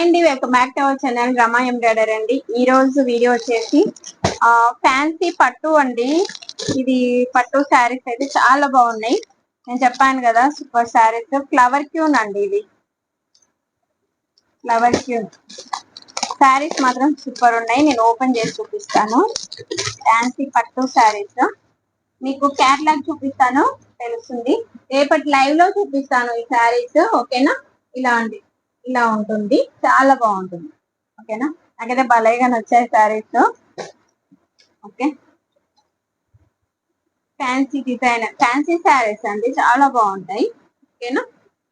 Hi అండి welcome back to our channel Rama embroider అండి. ఈ రోజు వీడియో వచ్చేసి ఫ్యాన్సీ పట్టు అండి. ఇది పట్టు శారీస్ అయితే చాలా బాగున్నాయి. నేను చెప్పాను కదా సూపర్ శారీస్. ఫ్లవర్ క్యూన్ అండి ఇది. ఫ్లవర్ క్యూన్. శారీస్ మాత్రం సూపర్ ఉన్నాయి. నేను ఓపెన్ చేసి చూపిస్తాను. ఫ్యాన్సీ పట్టు శారీస్. మీకు క్యాటలాగ్ చూపిస్తాను. తెలుస్తుంది. రేపటి లైవ్లో చూపిస్తాను ఈ శారీస్. ఓకేనా? ఇలా అండి. ఇలా ఉంటుంది. చాలా బాగుంటుంది. ఓకేనా? నాకైతే భలేగా నచ్చాయి saris. Okay. Fancy design fancy saris అండి. చాలా బాగుంటాయి. ఓకేనా?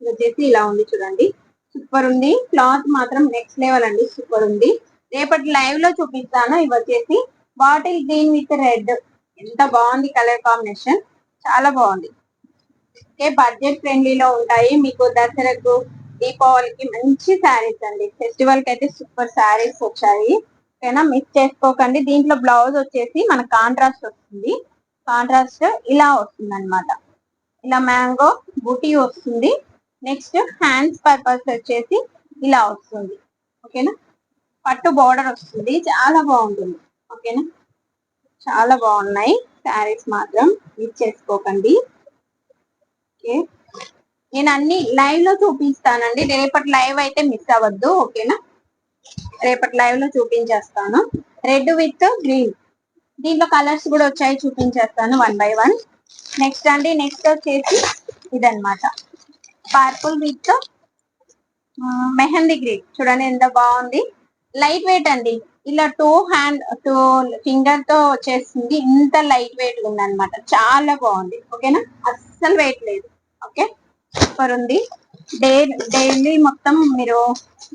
ఇది వచ్చేసి ఇలా ఉంది చూడండి. సూపర్ ఉంది. క్లాత్ మాత్రం నెక్స్ట్ లెవెల్ అండి. సూపర్ ఉంది. రేపటి లైవ్లో చూపిస్తాను. ఇవి వచ్చేసి బాటిల్ గ్రీన్ విత్ రెడ్ ఎంత బాగుంది కలర్ కాంబినేషన్ చాలా బాగుంది. ఓకే బడ్జెట్ ఫ్రెండ్లీలో ఉంటాయి. మీకు దసరకు దీపావళికి మంచి శారీస్ అండి. ఫెస్టివల్కి అయితే సూపర్ శారీస్ వచ్చాయి. ఓకేనా? మిస్ చేసుకోకండి. దీంట్లో బ్లౌజ్ వచ్చేసి మన కాంట్రాస్ట్ వస్తుంది. కాంట్రాస్ట్ ఇలా వస్తుంది అనమాట ఇలా మ్యాంగో బుటీ వస్తుంది. నెక్స్ట్ హ్యాండ్స్ పర్పస్ వచ్చేసి ఇలా వస్తుంది. ఓకేనా? పట్టు బోర్డర్ వస్తుంది. చాలా బాగుంటుంది. ఓకేనా? చాలా బాగున్నాయి. శారీస్ మాత్రం మిస్ చేసుకోకండి. ఓకే నేను అన్ని లైవ్లో చూపిస్తానండి. రేపటి లైవ్ అయితే మిస్ అవ్వద్దు ఓకేనా? రేపటి లైవ్లో చూపించేస్తాను. రెడ్ విత్ గ్రీన్ దీంట్లో కలర్స్ కూడా వచ్చాయి చూపించేస్తాను వన్ బై వన్ నెక్స్ట్ అండి నెక్స్ట్ వచ్చేసి ఇదనమాట పర్పుల్ విత్ మెహందీ గ్రీన్ చూడండి ఎంత బాగుంది. లైట్ వెయిట్ అండి. ఇలా టూ హ్యాండ్ టూ ఫింగర్తో వచ్చేసింది. ఇంత లైట్ వెయిట్ ఉంది అనమాట చాలా బాగుంది. ఓకేనా? అస్సలు వెయిట్ లేదు. ఓకే? సూపర్ ఉంది. డే డైలీ మొత్తం మీరు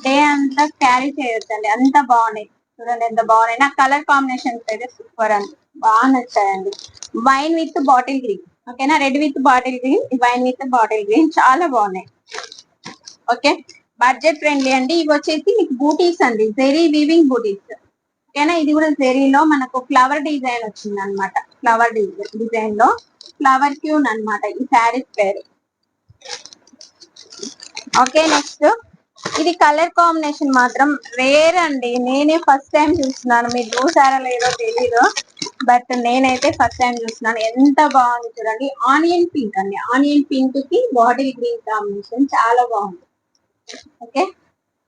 డే అంతా క్యారీ చేయొచ్చండి. అంత బాగున్నాయి. చూడండి ఎంత బాగున్నాయి. నా కలర్ కాంబినేషన్స్ అయితే సూపర్ అండి బాగా నచ్చాయండి. Wine with bottle green. ఓకేనా? Red with bottle green wine with bottle green. చాలా బాగున్నాయి. ఓకే? బడ్జెట్ ఫ్రెండ్లీ అండి. ఇవి వచ్చేసి మీకు బూటీస్ అండి. జెరీ వీవింగ్ బూటీస్. ఓకేనా? ఇది కూడా జెరీలో మనకు ఫ్లవర్ డిజైన్ వచ్చింది అనమాట ఫ్లవర్ డిజైన్లో ఫ్లవర్ క్యూన్ అన్నమాట. ఈ శారీస్ పేరు. Okay next. ఇది కలర్ కాంబినేషన్ మాత్రం రేర్ అండి. నేనే ఫస్ట్ టైం చూస్తున్నాను. మీరు చూసారా లేదో తెలీదు. బట్ నేనైతే ఫస్ట్ టైం చూస్తున్నాను. ఎంత బాగుంది చూడండి. ఆనియన్ పింక్ అండి. ఆనియన్ పింక్కి బాటిల్ గ్రీన్ కాంబినేషన్ చాలా బాగుంది. ఓకే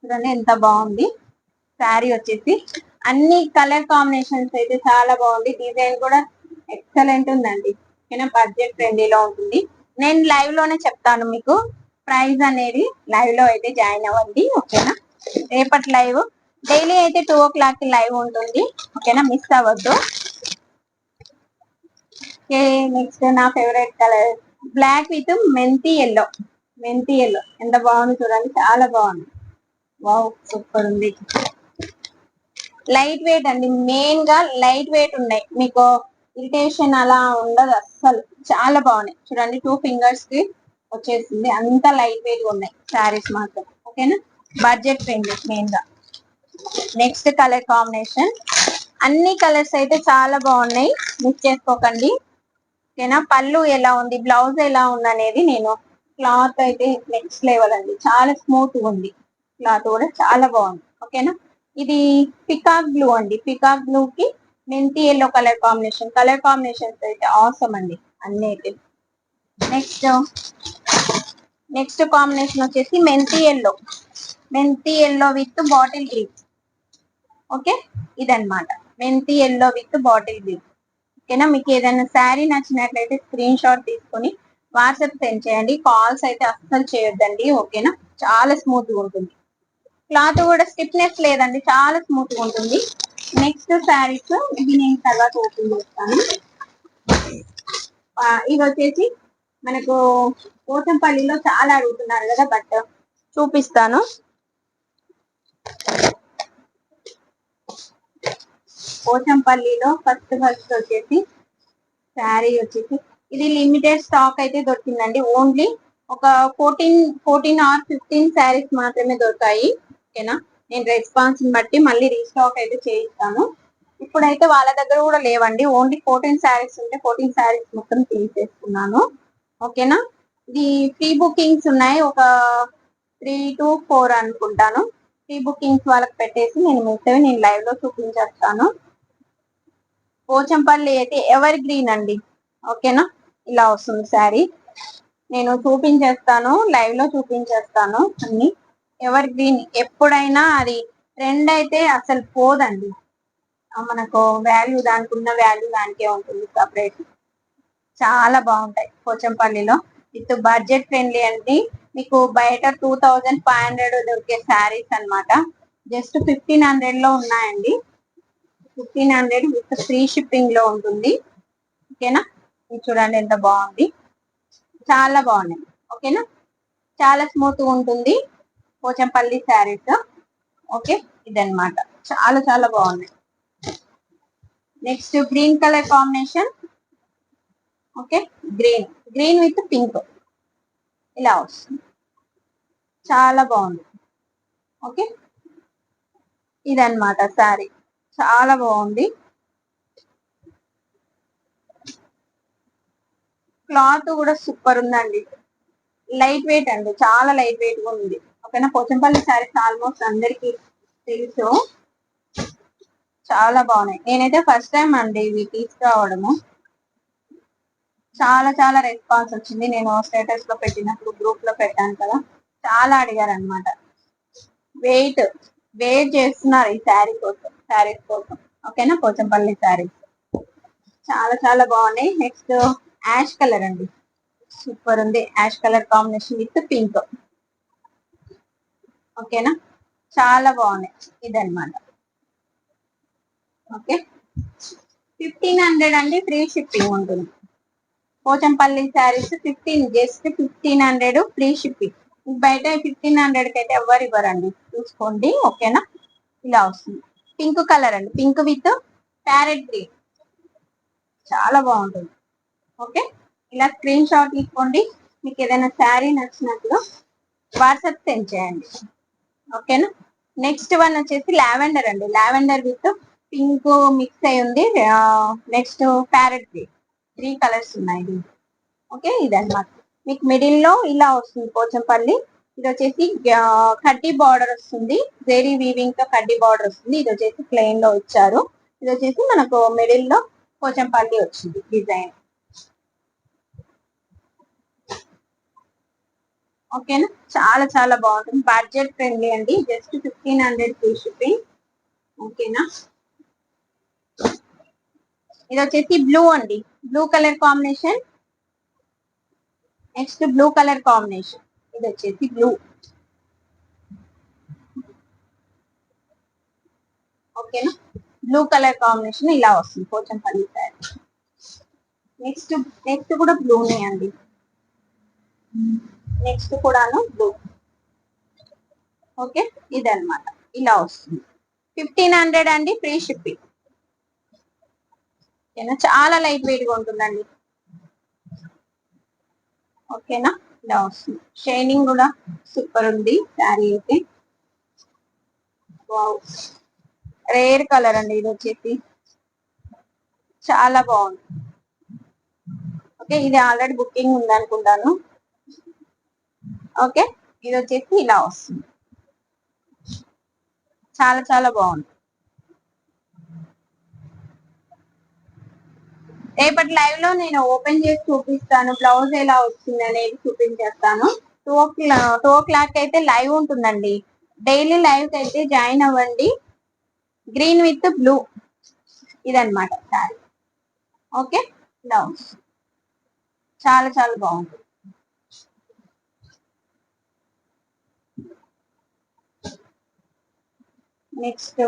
చూడండి ఎంత బాగుంది. శారీ వచ్చేసి అన్ని కలర్ కాంబినేషన్స్ అయితే చాలా బాగుంది. డిజైన్ కూడా ఎక్సలెంట్ ఉందండి. ఓకేనా బడ్జెట్ ఫ్రెండ్లీలో ఉంటుంది. నేను లైవ్లోనే చెప్తాను మీకు. ప్రైజ్ అనేది లైవ్లో అయితే జాయిన్ అవ్వండి ఓకేనా? రేపటి లైవ్ డైలీ అయితే టూ ఓ క్లాక్ లైవ్ ఉంటుంది ఓకేనా? మిస్ అవ్వద్దు. ఓకే నెక్స్ట్ నా ఫేవరెట్ కలర్ బ్లాక్ విత్ మెంతి ఎల్లో మెంతి ఎల్లో ఎంత బాగుంది చూడండి చాలా బాగుంది. వావ్ సూపర్ ఉంది. లైట్ వెయిట్ అండి మెయిన్గా లైట్ వెయిట్ ఉన్నాయి. మీకు ఇరిటేషన్ అలా ఉండదు అస్సలు. చాలా బాగున్నాయి. చూడండి టూ ఫింగర్స్కి వచ్చేసింది. అంత లైట్ వెయిట్గా ఉన్నాయి శారీస్ మాత్రం. ఓకేనా బడ్జెట్ ఫ్రెండ్లీ మెయిన్గా. నెక్స్ట్ కలర్ కాంబినేషన్ అన్ని కలర్స్ అయితే చాలా బాగున్నాయి. మిస్ చేసుకోకండి. ఓకేనా పళ్ళు ఎలా ఉంది? బ్లౌజ్ ఎలా ఉంది అనేది నేను క్లాత్ అయితే నెక్స్ట్ లెవెల్ అండి. చాలా స్మూత్గా ఉంది. క్లాత్ కూడా చాలా బాగుంది. ఓకేనా ఇది పికాక్ బ్లూ అండి. పికాక్ బ్లూ కి మెంతి yellow colour combination colour combinations అయితే అవసరం అండి. అన్నిటి అయితే నెక్స్ట్ నెక్స్ట్ కాంబినేషన్ వచ్చేసి మెంతి ఎల్లో. మెంతి yellow with bottle green. Okay? ఇదన్నమాట. మెంతి ఎల్లో విత్ బాటిల్ గ్రీన్. ఓకేనా? మీకు ఏదైనా శారీ నచ్చినట్లయితే స్క్రీన్ షాట్ తీసుకొని వాట్సాప్ సెండ్ చేయండి. కాల్స్ అయితే అస్సలు చేయొద్దండి. ఓకేనా? చాలా స్మూత్గా ఉంటుంది. క్లాత్ కూడా స్టిఫ్నెస్ లేదండి. చాలా స్మూత్గా ఉంటుంది. నెక్స్ట్ శారీస్ ఇది నేను తర్వాత ఓపెన్ చేస్తాను. ఇది వచ్చేసి మనకు కోటంపల్లిలో చాలా అడుగుతున్నారు కదా బట్ చూపిస్తాను. పోచంపల్లిలో ఫస్ట్ ఫస్ట్ వచ్చేసి శారీ వచ్చేసి ఇది లిమిటెడ్ స్టాక్ అయితే దొరికిందండి. ఓన్లీ ఒక fourteen fourteen or fifteen saris మాత్రమే దొరికాయి ఓకేనా? నేను రెస్పాన్స్ బట్టి మళ్ళీ రీస్టాక్ అయితే చేయిస్తాను. ఇప్పుడైతే వాళ్ళ దగ్గర కూడా లేవండి. ఓన్లీ ఫోర్టీన్ శారీస్ ఉంటే ఫోర్టీన్ శారీస్ మొత్తం తీసేసుకున్నాను ఓకేనా? ఇది ప్రీ బుకింగ్స్ ఉన్నాయి. ఒక త్రీ టు ఫోర్ అనుకుంటాను. ప్రీ బుకింగ్స్ వాళ్ళకి పెట్టేసి నేను మిగతావి నేను లైవ్లో చూపించేస్తాను. పోచంపల్లి అయితే ఎవర్ గ్రీన్ అండి. ఓకేనా? ఇలా వస్తుంది శారీ నేను చూపించేస్తాను. లైవ్లో చూపించేస్తాను అన్ని. ఎవర్ గ్రీన్ ఎప్పుడైనా అది ట్రెండ్ అయితే అసలు పోదండి. మనకు వాల్యూ దానికి ఉన్న వాల్యూ దానికే ఉంటుంది సపరేట్ చాలా బాగుంటాయి పోచంపల్లిలో. విత్ బడ్జెట్ ఫ్రెండ్లీ అండి. మీకు బయట టూ థౌజండ్ ఫైవ్ హండ్రెడ్ దొరికే శారీస్ అన్నమాట. జస్ట్ ఫిఫ్టీన్ హండ్రెడ్లో ఉన్నాయండి. ఫిఫ్టీన్ హండ్రెడ్ విత్ ఫ్రీ షిప్పింగ్లో ఉంటుంది. ఓకేనా ఇది చూడండి ఎంత బాగుంది. చాలా బాగున్నాయి. ఓకేనా చాలా స్మూత్ ఉంటుంది పోచంపల్లి శారీస్ ఓకే ఇదన్నమాట. చాలా చాలా బాగున్నాయి. Next green colour combination okay green green with pink ఇలా వస్తుంది. చాలా బాగుంది. ఓకే ఇదన్నమాట శారీ. చాలా బాగుంది. క్లాత్ కూడా సూపర్ ఉందండి. లైట్ వెయిట్ అండి. చాలా లైట్ వెయిట్గా ఉంది. ఓకేనా? పోచంపల్లి శారీస్ ఆల్మోస్ట్ అందరికి తెలుసు. చాలా బాగున్నాయి. నేనైతే ఫస్ట్ టైం అండి ఇవి తీసుకురావడము. చాలా చాలా రెస్పాన్స్ వచ్చింది. నేను స్టేటస్లో పెట్టినప్పుడు గ్రూప్లో పెట్టాను కదా చాలా అడిగారు అనమాట వెయిట్ వెయిట్ చేస్తున్నారు ఈ శారీ కోసం శారీస్ కోసం. ఓకేనా పోచంపల్లి శారీస్ చాలా చాలా బాగున్నాయి. నెక్స్ట్ యాష్ కలర్ అండి. సూపర్ ఉంది. Ash colour combination with pink ఓకేనా చాలా బాగున్నాయి. ఇదన్నమాట. ఓకే. ఫిఫ్టీన్ హండ్రెడ్ అండి ఫ్రీ షిప్పింగ్ ఉంటుంది. Pochampalli saris fifteen just fifteen hundred free shipping. బయట ఫిఫ్టీన్ హండ్రెడ్కి అయితే ఎవరు ఇవ్వరండి. చూసుకోండి ఓకేనా? ఇలా వస్తుంది. పింక్ కలర్ అండి పింక్ విత్ ప్యారెట్ గ్రీన్. చాలా బాగుంటుంది. ఓకే. ఇలా స్క్రీన్ షాట్ తీసుకోండి. మీకు ఏదైనా శారీ నచ్చినట్లు వాట్సాప్ సెండ్ చేయండి. ఓకేనా? నెక్స్ట్ వన్ వచ్చేసి లావెండర్ అండి. లావెండర్ విత్ పింక్ మిక్స్ అయి ఉంది. నెక్స్ట్ ప్యారెట్ త్రీ కలర్స్ ఉన్నాయి ఓకే ఓకే ఇదన్నమాట. మీకు మిడిల్లో ఇలా వస్తుంది పోచంపల్లి. ఇది వచ్చేసి కడ్డీ బార్డర్ వస్తుంది. జెరీ వీవింగ్తో కడ్డీ బార్డర్ వస్తుంది. ఇది వచ్చేసి ప్లెయిన్లో ఇచ్చారు. ఇది వచ్చేసి మనకు మిడిల్లో పోచంపల్లి వచ్చింది డిజైన్ ఓకేనా చాలా చాలా బాగుంటుంది. బడ్జెట్ ఫ్రెండ్లీ అండి. Just fifteen hundred free shipping ఓకేనా ఇది వచ్చేసి బ్లూ అండి. Blue colour combination next blue colour combination ఇది వచ్చేసి బ్లూ ఓకేనా బ్లూ కలర్ కాంబినేషన్ ఇలా వస్తుంది. కొంచెం శారీ నెక్స్ట్ నెక్స్ట్ కూడా బ్లూనే అండి. నెక్స్ట్ కూడాను బ్లూ ఓకే ఇదన్నమాట. ఇలా వస్తుంది. ఫిఫ్టీన్ హండ్రెడ్ అండి ఫ్రీ షిప్పింగ్ ఓకేనా? చాలా లైట్ వెయిట్గా ఉంటుందండి. ఓకేనా? ఇలా వస్తుంది. షైనింగ్ కూడా సూపర్ ఉంది శారీ అయితే. రేర్ కలర్ అండి ఇది వచ్చేసి. చాలా బాగుంది. ఓకే ఇది ఆల్రెడీ బుకింగ్ ఉంది అనుకుంటాను ఓకే ఇది వచ్చేసి ఇలా వస్తుంది. చాలా చాలా బాగుంది. రేపటి లైవ్లో నేను ఓపెన్ చేసి చూపిస్తాను. బ్లౌజ్ ఎలా వచ్చింది అనేది చూపించేస్తాను. Two o'clock two o'clock అయితే లైవ్ ఉంటుందండి. డైలీ లైవ్ అయితే జాయిన్ అవ్వండి. గ్రీన్ విత్ బ్లూ ఇదన్నమాట శారీ ఓకే బ్లౌజ్ చాలా చాలా బాగుంటుంది. నెక్స్ట్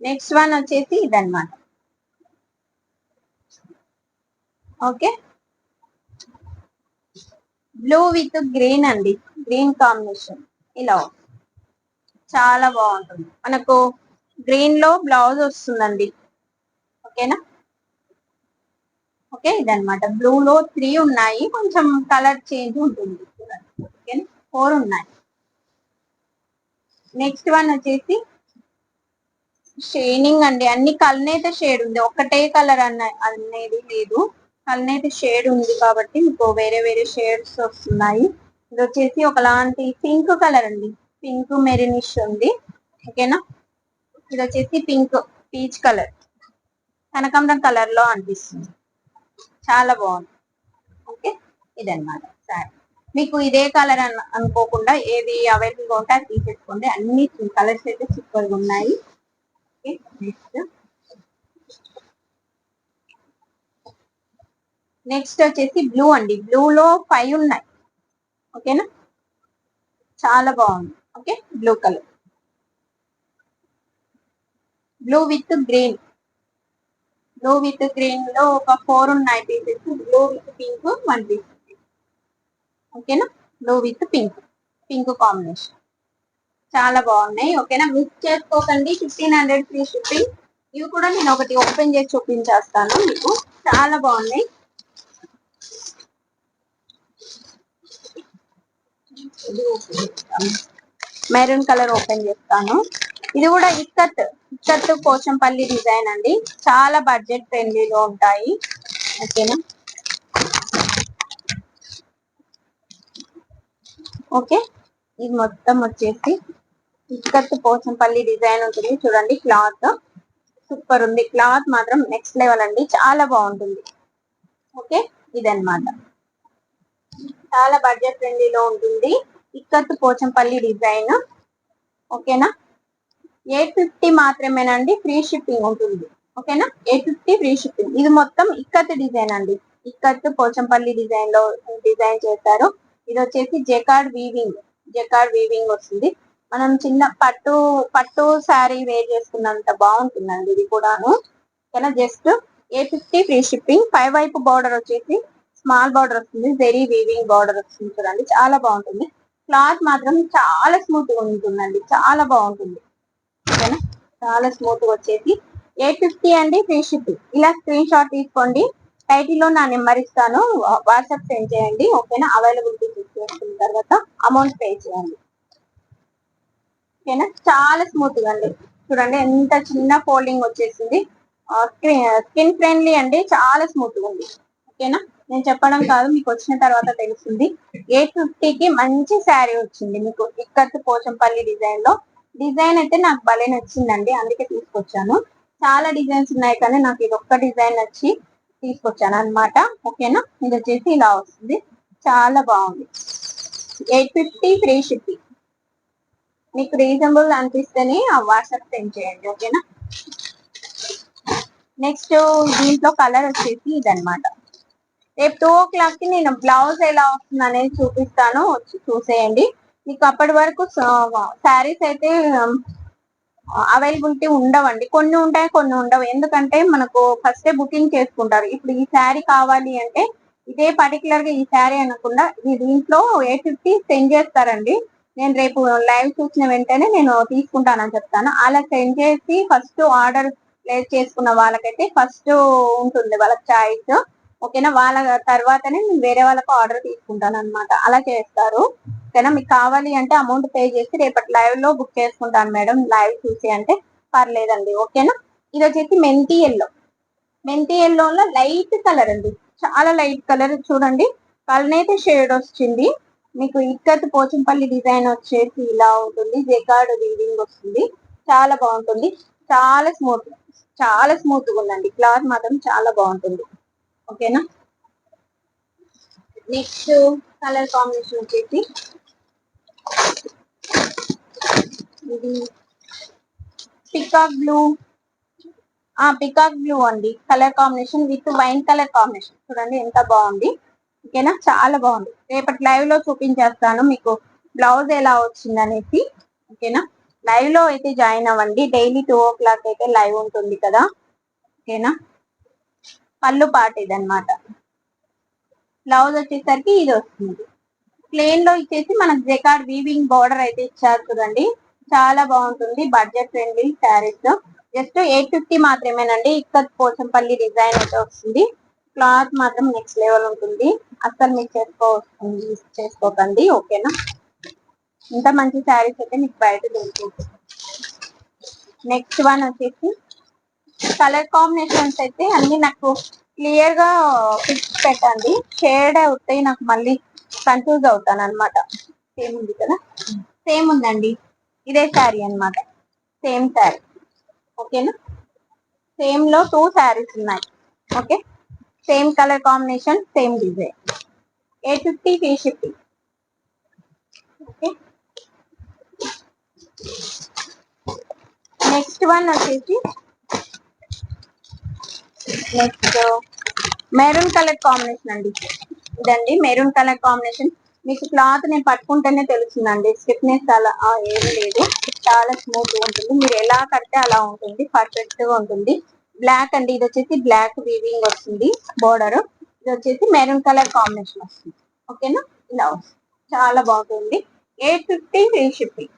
నెక్స్ట్ వన్ వచ్చేసి ఇదన్నమాట. ఓకే బ్లూ విత్ గ్రీన్ అండి. గ్రీన్ కాంబినేషన్ ఇలా చాలా బాగుంటుంది. మనకు గ్రీన్లో బ్లౌజ్ వస్తుందండి. ఓకేనా ఓకే ఇదన్నమాట. బ్లూ లో త్రీ ఉన్నాయి. కొంచెం కలర్ చేంజ్ ఉంటుంది. ఓకేనా ఫోర్ ఉన్నాయి. నెక్స్ట్ వన్ వచ్చేసి షేడింగ్ అండి. అన్ని కల్నేత షేడ్ ఉంది. ఒకటే కలర్ అన్న అనేది లేదు. కల్నేత షేడ్ ఉంది కాబట్టి మీకు వేరే వేరే షేడ్స్ వస్తున్నాయి. ఇది వచ్చేసి ఒకలాంటి పింక్ కలర్ అండి. పింక్ మెరినిష్ ఉంది. ఓకేనా? ఇది వచ్చేసి పింక్ పీచ్ కలర్. కనకాంబరం కలర్లో అనిపిస్తుంది. చాలా బాగుంది. ఓకే? ఇదన్నమాట. సారీ. మీకు ఇదే కలర్ అనుకోకుండా ఏది అవైలబుల్గా ఉంటే అది తీసేసుకోండి. అన్ని కలర్స్ అయితే సూపర్గా ఉన్నాయి. నెక్స్ట్ వచ్చేసి బ్లూ అండి. బ్లూ లో ఫైవ్ ఉన్నాయి. ఓకేనా చాలా బాగుంది. Okay blue colour blue with green blue with గ్రీన్లో ఒక ఫోర్ ఉన్నాయి pieces blue with pink one piece ఓకేనా blue with pink pink combination చాలా బాగున్నాయి ఓకేనా? మిస్ చేసుకోకండి ఫిఫ్టీన్ హండ్రెడ్ ఫ్రీ షిప్పింగ్ ఇవి కూడా నేను ఒకటి ఓపెన్ చేసి చూపించేస్తాను మీకు. చాలా బాగున్నాయి. మెరూన్ కలర్ ఓపెన్ చేస్తాను. ఇది కూడా ఇక్కత్ ఇక్కత్ పోచంపల్లి డిజైన్ అండి. చాలా బడ్జెట్ ఫ్రెండ్లీలో ఉంటాయి. ఓకేనా? ఓకే. ఇది మొత్తం వచ్చేసి ఇక్కత్ పోచంపల్లి డిజైన్ ఉంటుంది. చూడండి క్లాత్. సూపర్ ఉంది. క్లాత్ మాత్రం నెక్స్ట్ లెవెల్ అండి. చాలా బాగుంటుంది. ఓకే? ఇదన్నమాట. చాలా బడ్జెట్ ఫ్రెండ్లీలో ఉంటుంది. ఇక్కత్తు పోచంపల్లి డిజైన్. ఓకేనా? ఎయిట్ ఫిఫ్టీ మాత్రమేనండి. ఫ్రీ షిప్పింగ్ ఉంటుంది. ఓకేనా? Eight fifty free shipping. ఇది మొత్తం ఇక్కత్ డిజైన్ అండి. ఇక్కత్ పోచంపల్లి డిజైన్లో డిజైన్ చేస్తారు ఇది వచ్చేసి జెకార్డ్ వీవింగ్. జెకార్డ్ వీవింగ్ వస్తుంది. మనం చిన్న పట్టు పట్టు శారీ వేర్ చేసుకున్నంత బాగుంటుందండి ఇది కూడాను. ఓకేనా just a fifty free shipping పై వైపు బార్డర్ వచ్చేసి స్మాల్ బార్డర్ వస్తుంది. వెరీ వీవింగ్ బార్డర్ వస్తుంది చూడండి. చాలా బాగుంటుంది. క్లాత్ మాత్రం చాలా స్మూత్గా ఉంటుందండి. చాలా బాగుంటుంది. ఓకేనా? చాలా స్మూత్గా వచ్చేసి ఎయిట్ ఫిఫ్టీ అండి ఫ్రీ షిప్పింగ్ ఇలా స్క్రీన్ షాట్ తీసుకోండి. టైటిల్లో నా నెంబర్ ఇస్తాను. వాట్సాప్ సెండ్ చేయండి. ఓకేనా? అవైలబిలిటీ చెక్ చేసుకున్న తర్వాత అమౌంట్ పే చేయండి. ఓకేనా చాలా స్మూత్గా అండి. చూడండి ఎంత చిన్న ఫోల్డింగ్ వచ్చేసింది. స్కిన్ ఫ్రెండ్లీ అండి. చాలా స్మూత్గా ఉంది. ఓకేనా నేను చెప్పడం కాదు మీకు వచ్చిన తర్వాత తెలుస్తుంది ఎయిట్ ఫిఫ్టీకి మంచి శారీ వచ్చింది మీకు. ఇక్కత్ పోచంపల్లి డిజైన్లో. డిజైన్ అయితే నాకు భలే నచ్చిందండి. అందుకే తీసుకొచ్చాను. చాలా డిజైన్స్ ఉన్నాయి కానీ నాకు ఇది ఒక్క డిజైన్ నచ్చి తీసుకొచ్చాను అన్నమాట. ఓకేనా ఇది వచ్చేసి ఇలా వస్తుంది. చాలా బాగుంది. ఎయిట్ ఫిఫ్టీ ఫ్రీ షిప్పింగ్ మీకు రీజనబుల్ అనిపిస్తేనే ఆ వాట్సాప్ సెండ్ చేయండి ఓకేనా నెక్స్ట్ దీంట్లో కలర్ వచ్చేసి ఇదనమాట రేపు టూ ఓ క్లాక్కి నేను బ్లౌజ్ ఎలా వస్తుంది అనేది చూపిస్తాను వచ్చి చూసేయండి. మీకు అప్పటి వరకు శారీస్ అయితే అవైలబిలిటీ ఉండవండి. కొన్ని ఉంటాయి కొన్ని ఉండవు. ఎందుకంటే మనకు ఫస్ట్ బుకింగ్ చేసుకుంటారు. ఇప్పుడు ఈ శారీ కావాలి అంటే ఇదే పర్టికులర్గా ఈ శారీ అనకుండా ఇది దీంట్లో ఎయిట్ ఫిఫ్టీ సెండ్ చేస్తారండి. నేను రేపు లైవ్ చూసిన వెంటనే నేను తీసుకుంటానని చెప్తాను. అలా సెండ్ చేసి ఫస్ట్ ఆర్డర్ ప్లేస్ చేసుకున్న వాళ్ళకైతే ఫస్ట్ ఉంటుంది వాళ్ళ చాయిస్ ఓకేనా వాళ్ళ తర్వాతనే నేను వేరే వాళ్ళకు ఆర్డర్ తీసుకుంటాను అనమాట అలా చేస్తారు. ఓకేనా మీకు కావాలి అంటే అమౌంట్ పే చేసి రేపటి లైవ్లో బుక్ చేసుకుంటాను మేడం. లైవ్ చూసి అంటే పర్లేదండి. ఓకేనా ఇది వచ్చేసి మెంతి ఎల్లో మెంతి ఎల్లోలో లైట్ కలర్ అండి. చాలా లైట్ కలర్ చూడండి. కలనైతే షేడ్ వచ్చింది మీకు ఇక్కత్ పోచంపల్లి డిజైన్ వచ్చేసి ఇలా ఉంటుంది. జెకార్డ్ వీవింగ్ వస్తుంది. చాలా బాగుంటుంది. చాలా స్మూత్ చాలా స్మూత్గా ఉందండి. క్లాత్ మాత్రం చాలా బాగుంటుంది. ఓకేనా? నెక్స్ట్ కలర్ కాంబినేషన్ వచ్చేసి ఇది పికాక్ బ్లూ. ఆ పికాక్ బ్లూ అండి. Colour combination with wine colour combination. చూడండి ఎంత బాగుంది. ఓకేనా? చాలా బాగుంది. రేపటి లైవ్లో చూపించేస్తాను మీకు బ్లౌజ్ ఎలా వచ్చింది అనేసి ఓకేనా? లైవ్లో అయితే జాయిన్ అవ్వండి. డైలీ టూ ఓ క్లాక్ అయితే లైవ్ ఉంటుంది కదా. ఓకేనా? పళ్ళు పాట ఇది బ్లౌజ్ వచ్చేసరికి ఇది వస్తుంది. ప్లేన్లో ఇచ్చేసి మనకు జెకార్డ్ వీవింగ్ బార్డర్ అయితే ఇచ్చారు చూడండి చాలా బాగుంటుంది. Budget friendly saris just eight fifty మాత్రమేనండి. ఇక్కడ పోచంపల్లి డిజైన్ అయితే వస్తుంది. క్లాత్ మాత్రం నెక్స్ట్ లెవెల్ ఉంటుంది. అస్సలు మీకు చేసుకో చేసుకోకండి ఓకేనా? ఇంత మంచి శారీస్ అయితే మీకు బయట దొరుకుతుంది. నెక్స్ట్ వన్ వచ్చేసి కలర్ కాంబినేషన్స్ అయితే అన్ని నాకు క్లియర్గా ఫిక్స్ పెట్టండి. షేడ్ అవుతాయి నాకు మళ్ళీ కన్ఫ్యూజ్ అవుతాను అనమాట సేమ్ ఉంది కదా? సేమ్ ఉందండి. ఇదే శారీ అన్నమాట. సేమ్ శారీ ఓకేనా? సేమ్లో టూ శారీస్ ఉన్నాయి. Okay? Same colour combination same design eight fifty three fifty okay next one వచ్చేసి నెక్స్ట్ మెరూన్ కలర్ కాంబినేషన్ అండి. ఇదండి మెరూన్ కలర్ కాంబినేషన్ మీకు క్లాత్ నేను పట్టుకుంటేనే తెలుస్తుందండి. స్టిఫ్నెస్ అలా ఏమీ లేదు. చాలా స్మూత్ ఉంటుంది. మీరు ఎలా కడితే అలా ఉంటుంది. పర్ఫెక్ట్గా ఉంటుంది. బ్లాక్ అండి. ఇది వచ్చేసి బ్లాక్ వీవింగ్ వస్తుంది బోర్డర్. ఇది వచ్చేసి మెరూన్ కలర్ కాంబినేషన్ వస్తుంది. ఓకేనా? ఇలా వస్తుంది. చాలా బాగుంటుంది. Eight fifty free shipping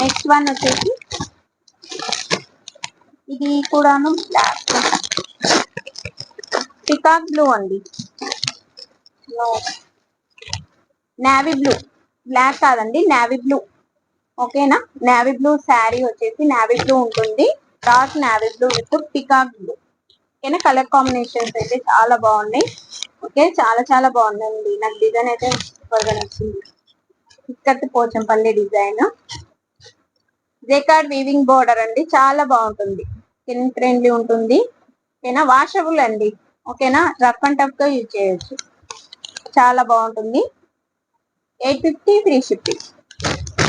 next one వచ్చేసి ఇది కూడాను బ్లాక్. పికాక్ బ్లూ అండి. నావీ బ్లూ బ్లాక్ కాదండి. నావీ బ్లూ ఓకేనా? నావీ బ్లూ శారీ వచ్చేసి నావీ బ్లూ ఉంటుంది. Dark navy blue with peacock blue ఓకేనా కలర్ కాంబినేషన్స్ అయితే చాలా బాగున్నాయి. ఓకే చాలా చాలా బాగుందండి. నాకు డిజైన్ అయితే సూపర్గా నచ్చింది. Ikat Pochampalli design jacquard weaving border అండి. చాలా బాగుంటుంది. స్కిన్ ఫ్రెండ్లీ ఉంటుంది. ఓకేనా వాషబుల్ అండి. ఓకేనా రఫ్ అండ్ టఫ్గా యూజ్ చేయొచ్చు. చాలా బాగుంటుంది. ఎయిట్ ఫిఫ్టీ త్రీ ఫిఫ్టీ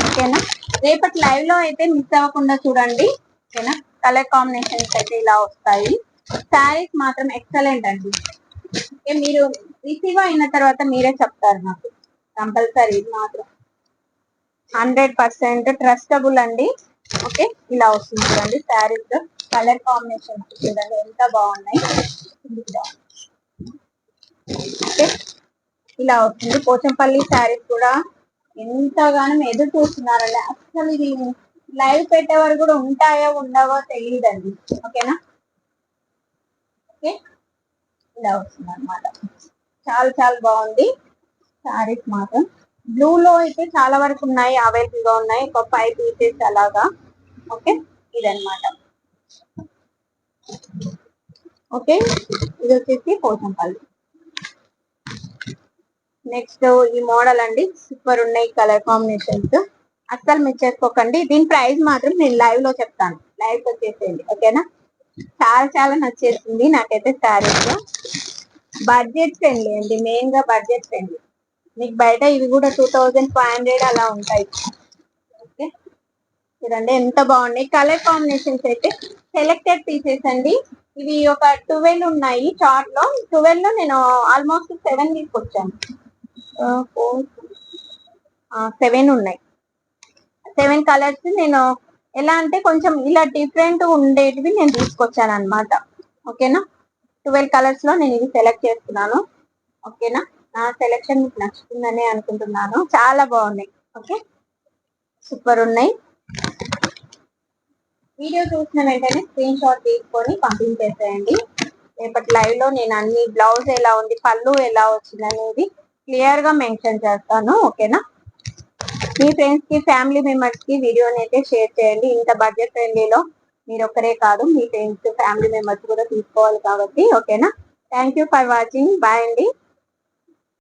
ఓకేనా రేపటి లైవ్లో అయితే మిస్ అవ్వకుండా చూడండి. ఓకేనా కలర్ కాంబినేషన్స్ అయితే ఇలా వస్తాయి. శారీస్ మాత్రం ఎక్సలెంట్ అండి. ఓకే మీరు రిసీవ్ అయిన తర్వాత మీరే చెప్తారు నాకు కంపల్సరీ ఇది మాత్రం. హండ్రెడ్ పర్సెంట్ ట్రస్టబుల్ అండి. ఓకే ఇలా వస్తుంది చూడండి శారీస్ కలర్ కాంబినేషన్ చూడండి ఎంత బాగున్నాయి. ఓకే ఇలా వస్తుంది. పోచంపల్లి శారీస్ కూడా ఎంతగానో ఎదురు చూస్తున్నారండి. అసలు ఇది లైవ్ పెట్టేవారు కూడా ఉంటాయో ఉండవో తెలియదండి ఓకేనా? ఓకే? ఇలా వస్తుంది అనమాట చాలా చాలా బాగుంది. శారీస్ మాత్రం. బ్లూ లో అయితే చాలా వరకు ఉన్నాయి అవైలబుల్గా ఉన్నాయి. ఒక ఫైవ్ పీసెస్ అలాగా. ఓకే? ఇదనమాట ఓకే? ఇది వచ్చేసి పోచంపల్లి నెక్స్ట్ ఈ మోడల్ అండి. సూపర్ ఉన్నాయి కలర్ కాంబినేషన్స్. అస్సలు మిస్ చేసుకోకండి. దీని ప్రైస్ మాత్రం నేను లైవ్లో చెప్తాను. లైవ్ వచ్చేసేయండి ఓకేనా చాలా చాలా నచ్చేసింది. నాకైతే శారీస్ బడ్జెట్ ఫ్రెండ్లీ అండి. మెయిన్గా బడ్జెట్ ఫ్రెండ్లీ మీకు బయట ఇవి కూడా టూ థౌజండ్ ఫైవ్ హండ్రెడ్ అలా ఉంటాయి. ఓకే చూడండి ఎంత బాగున్నాయి. కలర్ కాంబినేషన్స్ అయితే సెలెక్టెడ్ పీసెస్ అండి. ఇవి ఒక ట్వెల్వ్ ఉన్నాయి చార్ట్లో. ట్వెల్వ్లో నేను ఆల్మోస్ట్ సెవెన్ తీసుకొచ్చాను. సెవెన్ ఉన్నాయి. సెవెన్ కలర్స్ నేను ఎలా అంటే కొంచెం ఇలా డిఫరెంట్ ఉండేటివి నేను తీసుకొచ్చాను అనమాట ఓకేనా? ట్వెల్వ్ కలర్స్లో నేను ఇవి సెలెక్ట్ చేస్తున్నాను. ఓకేనా? నా సెలెక్షన్ మీకు నచ్చుతుందని అనుకుంటున్నాను. చాలా బాగున్నాయి. ఓకే? సూపర్ ఉన్నాయి. వీడియో చూసిన వెంటనే స్క్రీన్ షాట్ తీసుకొని పంపించేసేయండి రేపటి లైవ్లో నేను అన్ని బ్లౌజ్ ఎలా ఉంది పళ్ళు ఎలా వచ్చింది అనేది క్లియర్గా మెన్షన్ చేస్తాను. ఓకేనా? మీ ఫ్రెండ్స్కి ఫ్యామిలీ మెంబర్స్కి వీడియోని అయితే షేర్ చేయండి. ఇంత బడ్జెట్ ఫ్రెండ్లీలో మీరు ఒక్కరే కాదు మీ ఫ్రెండ్స్ ఫ్యామిలీ మెంబర్స్ కూడా తీసుకోవాలి కాబట్టి ఓకేనా thank you for watching bye అండి.